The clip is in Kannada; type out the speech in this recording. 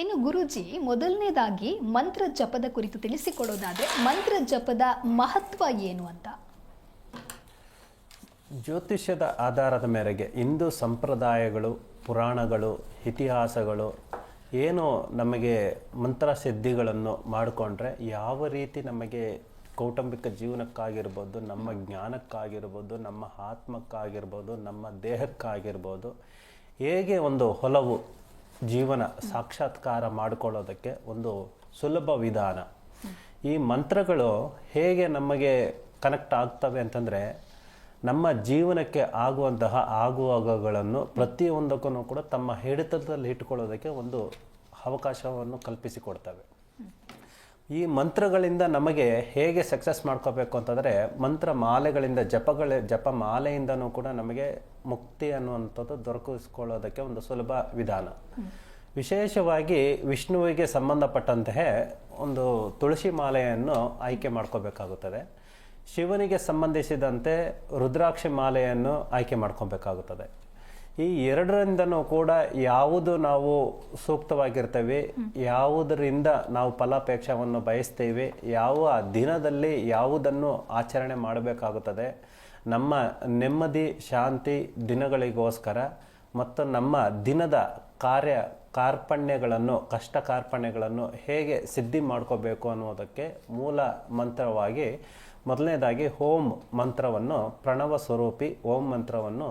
ಇನ್ನು ಗುರುಜಿ, ಮೊದಲನೇದಾಗಿ ಮಂತ್ರ ಜಪದ ಕುರಿತು ತಿಳಿಸಿಕೊಡೋದಾದ್ರೆ, ಮಂತ್ರ ಜಪದ ಮಹತ್ವ ಏನು ಅಂತ? ಜ್ಯೋತಿಷ್ಯದ ಆಧಾರದ ಮೇರೆಗೆ ಹಿಂದೂ ಸಂಪ್ರದಾಯಗಳು, ಪುರಾಣಗಳು, ಇತಿಹಾಸಗಳು ಏನು ನಮಗೆ ಮಂತ್ರ ಸಿದ್ಧಿಗಳನ್ನು ಮಾಡಿಕೊಂಡ್ರೆ ಯಾವ ರೀತಿ ನಮಗೆ ಕೌಟುಂಬಿಕ ಜೀವನಕ್ಕಾಗಿರ್ಬೋದು, ನಮ್ಮ ಜ್ಞಾನಕ್ಕಾಗಿರ್ಬೋದು, ನಮ್ಮ ಆತ್ಮಕ್ಕಾಗಿರ್ಬೋದು, ನಮ್ಮ ದೇಹಕ್ಕಾಗಿರ್ಬೋದು, ಹೇಗೆ ಒಂದು ಹೊಲವು ಜೀವನ ಸಾಕ್ಷಾತ್ಕಾರ ಮಾಡಿಕೊಳ್ಳೋದಕ್ಕೆ ಒಂದು ಸುಲಭ ವಿಧಾನ. ಈ ಮಂತ್ರಗಳು ಹೇಗೆ ನಮಗೆ ಕನೆಕ್ಟ್ ಆಗ್ತವೆ ಅಂತಂದರೆ, ನಮ್ಮ ಜೀವನಕ್ಕೆ ಆಗುವಂತಹ ಆಗುವಾಗಗಳನ್ನು ಪ್ರತಿಯೊಂದಕ್ಕೂ ಕೂಡ ತಮ್ಮ ಹಿಡಿತದಲ್ಲಿ ಇಟ್ಟುಕೊಳ್ಳೋದಕ್ಕೆ ಒಂದು ಅವಕಾಶವನ್ನು ಕಲ್ಪಿಸಿಕೊಡ್ತವೆ. ಈ ಮಂತ್ರಗಳಿಂದ ನಮಗೆ ಹೇಗೆ ಸಕ್ಸಸ್ ಮಾಡ್ಕೋಬೇಕು ಅಂತಂದರೆ ಮಂತ್ರ ಮಾಲೆಗಳಿಂದ, ಜಪಗಳ, ಜಪ ಮಾಲೆಯಿಂದನೂ ಕೂಡ ನಮಗೆ ಮುಕ್ತಿ ಅನ್ನುವಂಥದ್ದು ದೊರಕಿಸ್ಕೊಳ್ಳೋದಕ್ಕೆ ಒಂದು ಸುಲಭ ವಿಧಾನ. ವಿಶೇಷವಾಗಿ ವಿಷ್ಣುವಿಗೆ ಸಂಬಂಧಪಟ್ಟಂತಹ ಒಂದು ತುಳಸಿ ಮಾಲೆಯನ್ನು ಆಯ್ಕೆ ಮಾಡ್ಕೋಬೇಕಾಗುತ್ತದೆ. ಶಿವನಿಗೆ ಸಂಬಂಧಿಸಿದಂತೆ ರುದ್ರಾಕ್ಷಿ ಮಾಲೆಯನ್ನು ಆಯ್ಕೆ ಮಾಡ್ಕೊಬೇಕಾಗುತ್ತದೆ. ಈ ಎರಡರಿಂದನೂ ಕೂಡ ಯಾವುದು ನಾವು ಸೂಕ್ತವಾಗಿರ್ತೇವೆ, ಯಾವುದರಿಂದ ನಾವು ಫಲಾಪೇಕ್ಷವನ್ನು ಬಯಸ್ತೇವೆ, ಯಾವ ದಿನದಲ್ಲಿ ಯಾವುದನ್ನು ಆಚರಣೆ ಮಾಡಬೇಕಾಗುತ್ತದೆ, ನಮ್ಮ ನೆಮ್ಮದಿ, ಶಾಂತಿ ದಿನಗಳಿಗೋಸ್ಕರ ಮತ್ತು ನಮ್ಮ ದಿನದ ಕಾರ್ಯ ಕಾರ್ಪಣ್ಯಗಳನ್ನು, ಕಷ್ಟ ಕಾರ್ಪಣ್ಯಗಳನ್ನು ಹೇಗೆ ಸಿದ್ಧಿ ಮಾಡ್ಕೋಬೇಕು ಅನ್ನೋದಕ್ಕೆ ಮೂಲ ಮಂತ್ರವಾಗಿ, ಮೊದಲನೇದಾಗಿ ಓಂ ಮಂತ್ರವನ್ನು, ಪ್ರಣವ ಸ್ವರೂಪಿ ಓಂ ಮಂತ್ರವನ್ನು